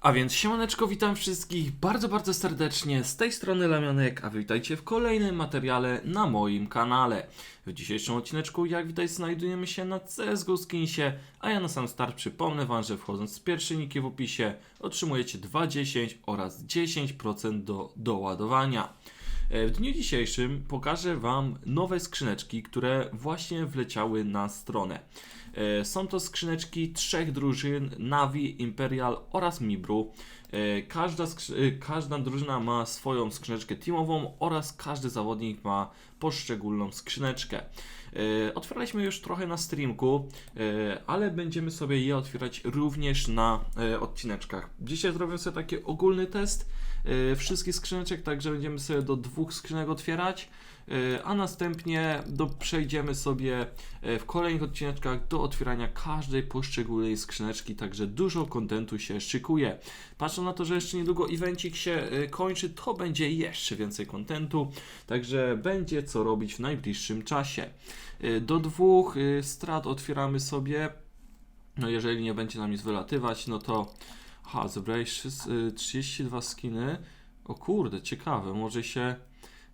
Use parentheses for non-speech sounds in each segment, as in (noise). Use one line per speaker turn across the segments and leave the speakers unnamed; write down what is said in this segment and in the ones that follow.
A więc siemaneczko, witam wszystkich bardzo, bardzo serdecznie. Z tej strony Lamianek, a witajcie w kolejnym materiale na moim kanale. W dzisiejszym odcineczku, jak widać, znajdujemy się na CSGO Skinsie, a ja na sam start przypomnę Wam, że wchodząc z pierwszej niki w opisie otrzymujecie 2,10 oraz 10% do doładowania. E, W dniu dzisiejszym pokażę Wam nowe skrzyneczki, które właśnie wleciały na stronę. E, Są to skrzyneczki trzech drużyn: Navi, Imperial oraz Mibru. E, Każda, każda drużyna ma swoją skrzyneczkę teamową oraz każdy zawodnik ma poszczególną skrzyneczkę. Otwieraliśmy już trochę na streamku, ale będziemy sobie je otwierać również na odcineczkach. Dzisiaj zrobię sobie taki ogólny test wszystkich skrzyneczek, także będziemy sobie do dwóch skrzynek otwierać, e, a następnie do, przejdziemy sobie e, w kolejnych odcineczkach do otwierania każdej poszczególnej skrzyneczki, także dużo kontentu się szykuje. Patrząc na to, że jeszcze niedługo evencik się e, kończy, to będzie jeszcze więcej kontentu, także będzie co robić w najbliższym czasie. E, Do dwóch e, strat otwieramy sobie, no jeżeli nie będzie nam nic wylatywać, no to Aha, zebrałeś wszyscy- y, 32 skiny. O kurde, ciekawe. Może się.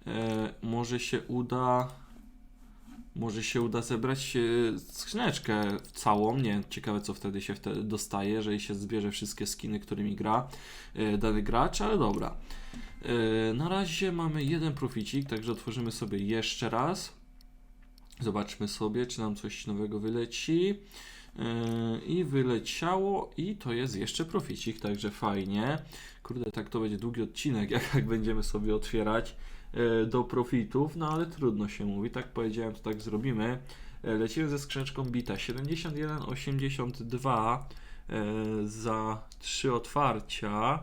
E, może się uda. Może się uda zebrać e, skrzyneczkę całą. Nie, ciekawe co wtedy się wtedy dostaje, jeżeli się zbierze wszystkie skiny, którymi gra e, dany gracz, ale dobra. E, na razie mamy jeden proficik, także otworzymy sobie jeszcze raz. Zobaczmy sobie, czy nam coś nowego wyleci. Yy, I wyleciało, i to jest jeszcze proficik, także fajnie. Kurde, tak to będzie długi odcinek, (laughs) jak, jak będziemy sobie otwierać yy, do profitów, no ale trudno się mówi, tak powiedziałem, to tak zrobimy. Yy, Lecimy ze skrzyneczką bita 71,82 yy, za 3 otwarcia.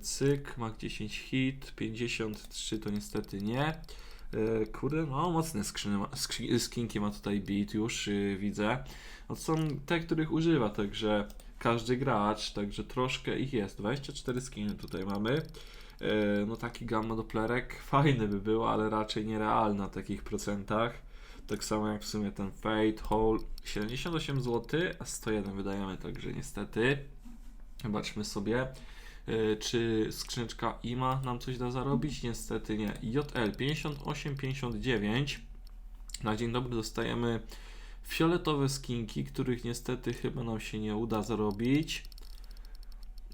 Cyk, mak 10 hit, 53 to niestety nie. Kurde, no mocne skrzyny, ma- tutaj beat już, yy, widzę. No są te, których używa, także każdy gracz, także troszkę ich jest. 24 skiny tutaj mamy. E, No taki gamma doplerek fajny by był, ale raczej nierealny na takich procentach. Tak samo jak w sumie ten Fate, Hole 78 zł, a 101 wydajemy, także niestety. Zobaczmy sobie, e, czy skrzyneczka IMA nam coś da zarobić. Niestety nie. JL 58,59. Na dzień dobry dostajemy fioletowe skinki, których niestety chyba nam się nie uda zarobić.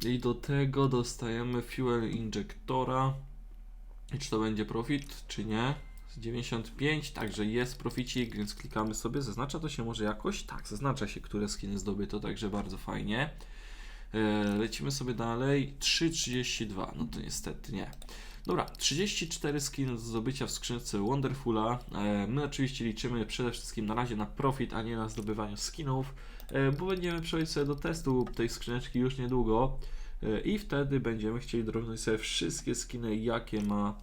I do tego dostajemy fuel injektora. I czy to będzie profit, czy nie? Z 95, także jest proficik, więc klikamy sobie. Zaznacza to się może jakoś? Tak, zaznacza się, które skiny zdobyto, także bardzo fajnie. E, Lecimy sobie dalej. 3,32, no to niestety nie. Dobra, 34 skiny do zdobycia w skrzynce Wonderfula. E, My oczywiście liczymy przede wszystkim na razie na profit, a nie na zdobywaniu skinów, e, bo będziemy przejść sobie do testu tej skrzyneczki już niedługo e, i wtedy będziemy chcieli dropnąć sobie wszystkie skiny, jakie ma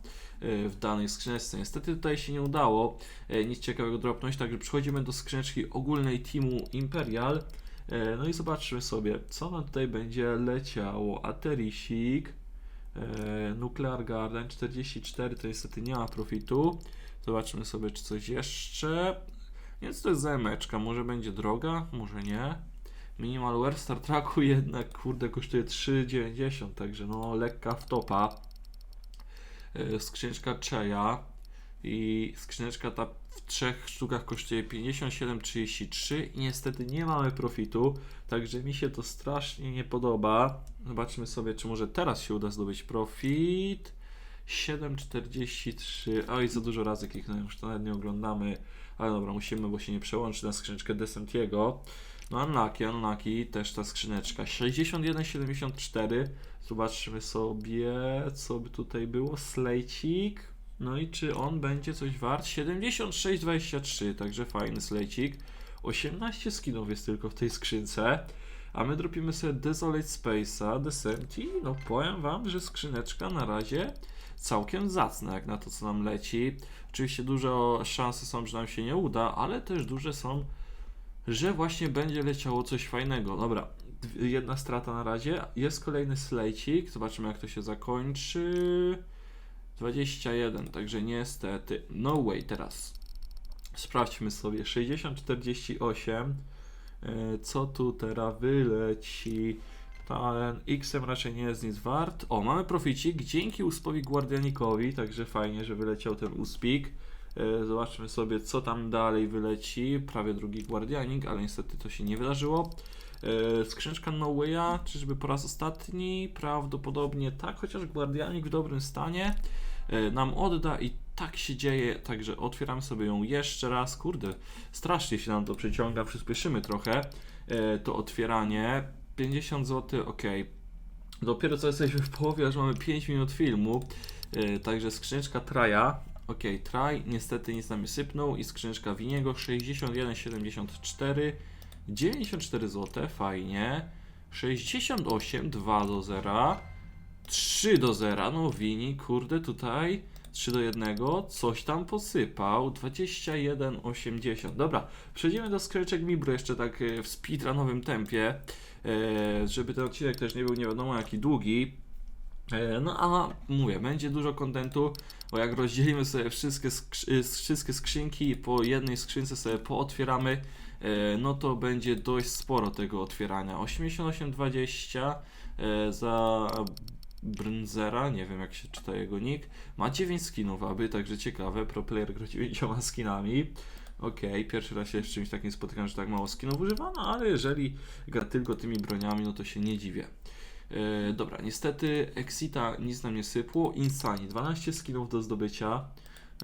w danej skrzyneczce. Niestety tutaj się nie udało nic ciekawego dropnąć, także przechodzimy do skrzyneczki ogólnej teamu Imperial. No i zobaczmy sobie, co nam tutaj będzie leciało. Aterisik, Nuclear Garden 44, to niestety nie ma profitu. Zobaczmy sobie, czy coś jeszcze. Więc to jest zameczka, może będzie droga, może nie. Minimalware Star Treku (laughs) jednak, kurde, kosztuje 3,90, także no lekka wtopa. E, Skrzyneczka Cheya i skrzyneczka ta w trzech sztukach kosztuje 57,33 i niestety nie mamy profitu, także mi się to strasznie nie podoba. Zobaczmy sobie, czy może teraz się uda zdobyć profit. 7,43. Oj, za dużo razy kliknąłem, już to nawet nie oglądamy. Ale dobra, musimy, bo się nie przełączy na skrzyneczkę Descentiego. No, Unlucky, Unlucky, też ta skrzyneczka. 61,74. Zobaczmy sobie, co by tutaj było. Slejcik. No i czy on będzie coś wart? 76,23, także fajny slejcik. 18 skinów jest tylko w tej skrzynce. A my dropimy sobie Desolate Space'a, Descenti. No powiem wam, że skrzyneczka na razie całkiem zacne jak na to, co nam leci. Oczywiście duże szanse są, że nam się nie uda, ale też duże są, że właśnie będzie leciało coś fajnego. Dobra, jedna strata na razie. Jest kolejny slejcik. Zobaczymy, jak to się zakończy. 21, także niestety. No way teraz. Sprawdźmy sobie. 60, 48. E, Co tu teraz wyleci? Ten X-em raczej nie jest nic wart. O, mamy proficik dzięki uspowi Guardianikowi, także fajnie, że wyleciał ten uspik. E, Zobaczmy sobie, co tam dalej wyleci. Prawie drugi Guardianik, ale niestety to się nie wydarzyło. E, Skrzyneczka No Way'a, czyżby po raz ostatni? Prawdopodobnie tak, chociaż Guardianik w dobrym stanie nam odda i tak się dzieje, także otwieramy sobie ją jeszcze raz. Kurde, strasznie się nam to przeciąga, przyspieszymy trochę e, to otwieranie. 50 zł, ok. Dopiero co jesteśmy w połowie, aż mamy 5 minut filmu, e, także skrzyneczka Traja. Ok, Traj niestety nic nam sypnął i skrzyneczka Winiego 61,74 94 zł, fajnie. 68, 2 do 0. 3 do 0, no Wini, kurde, tutaj 3 do 1, coś tam posypał, 21,80. Dobra, przejdziemy do skrzeczek Mibro jeszcze tak e, w speedrunowym tempie, e, żeby ten odcinek też nie był nie wiadomo jaki długi. E, No a mówię, będzie dużo kontentu, bo jak rozdzielimy sobie wszystkie, wszystkie skrzynki i po jednej skrzynce sobie pootwieramy, no to będzie dość sporo tego otwierania. 88,20 e, za Brnzera, nie wiem jak się czyta jego nick, ma 9 skinów aby, także ciekawe, pro player gra 9 (laughs) skinami. Okej, pierwszy raz się z czymś takim spotykam, że tak mało skinów używano, ale jeżeli gra tylko tymi broniami, no to się nie dziwię. E, dobra, niestety Exita nic nam nie sypło. Insani 12 skinów do zdobycia.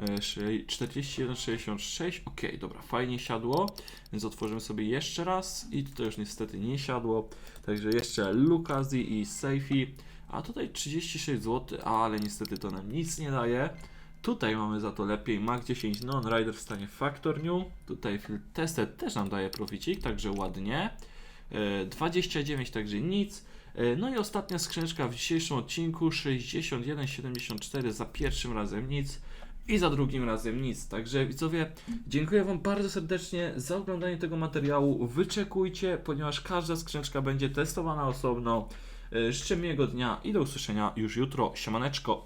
E, sze- 41,66. Ok, dobra, fajnie siadło. Więc otworzymy sobie jeszcze raz. I tutaj już niestety nie siadło. Także jeszcze Lukazi i Seifi. A tutaj 36 zł, ale niestety to nam nic nie daje. Tutaj mamy za to lepiej Mac 10 Non-Rider w stanie Factor New. Tutaj Tested też nam daje proficik, także ładnie. E, 29, także nic. E, No i ostatnia skrzyneczka w dzisiejszym odcinku 61,74 za pierwszym razem nic i za drugim razem nic. Także widzowie, dziękuję Wam bardzo serdecznie za oglądanie tego materiału. Wyczekujcie, ponieważ każda skrzyneczka będzie testowana osobno. E, Życzę miłego dnia i do usłyszenia już jutro. Siemaneczko!